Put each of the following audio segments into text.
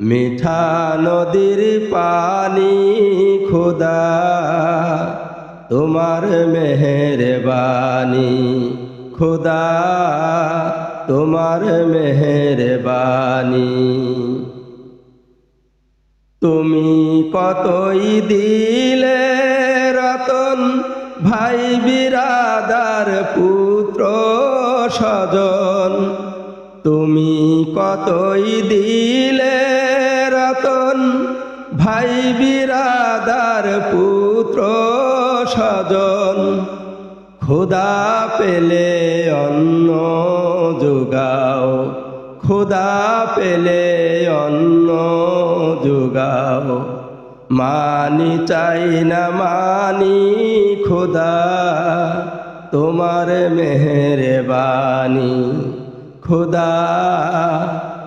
মিঠা নদীর পানি, খোদা, তোমার মেহেরবানি, খোদা, তোমার মেহেরবানি। তুমি কতই দিলে রতন, ভাই বিরাদার পুত্র স্বজন। তুমি কতই দিলে রতন ভাই বিরাদার পুত্র স্বজন, খোদা পেলে অন্ন যোগাও, খোদা পেলে অন্ন যোগাও। মানি চাই না মানি খোদা, তোমার মেহেরবানি খোদা।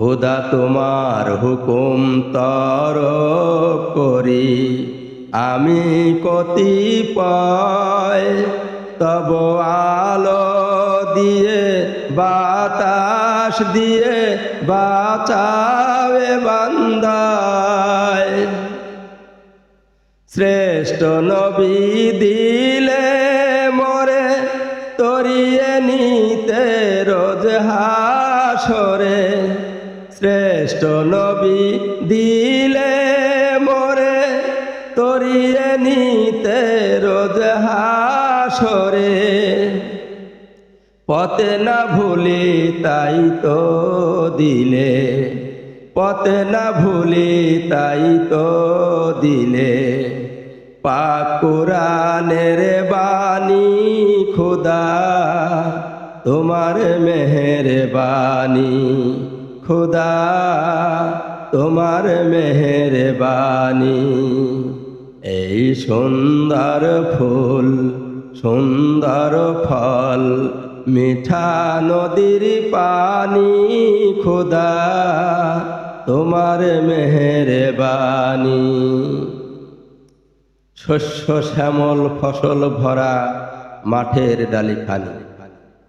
খোদা তোমার হুকুম তর করি। আমি কতি কতিপয় তব আলো দিয়ে, বাতাস দিয়ে বাঁচাবে বান্দায়। শ্রেষ্ঠ নবী দিলে মরে, তরিয়ে নিতে রোজ হাসরে। শ্রেষ্ঠ নবী দিলে মরে, তরিয়ে নিতে রোজ হাসরে। পথে না ভুলি তাই তো দিলে, পথে না ভুলি তাই তো দিলে। পাকুরানের বাণী খুদা, তোমার মেহের বাণী খুদা, তোমার মেহের বাণী এই সুন্দর ফুল, সুন্দর ফল, মিঠা নদীর পানি। খুদা, তোমার মেহেরবানি শস্য শ্যামল ফসল ভরা মাঠের ডালি ডালিখানি।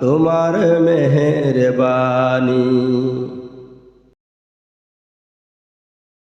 তোমার মেহেরবানি।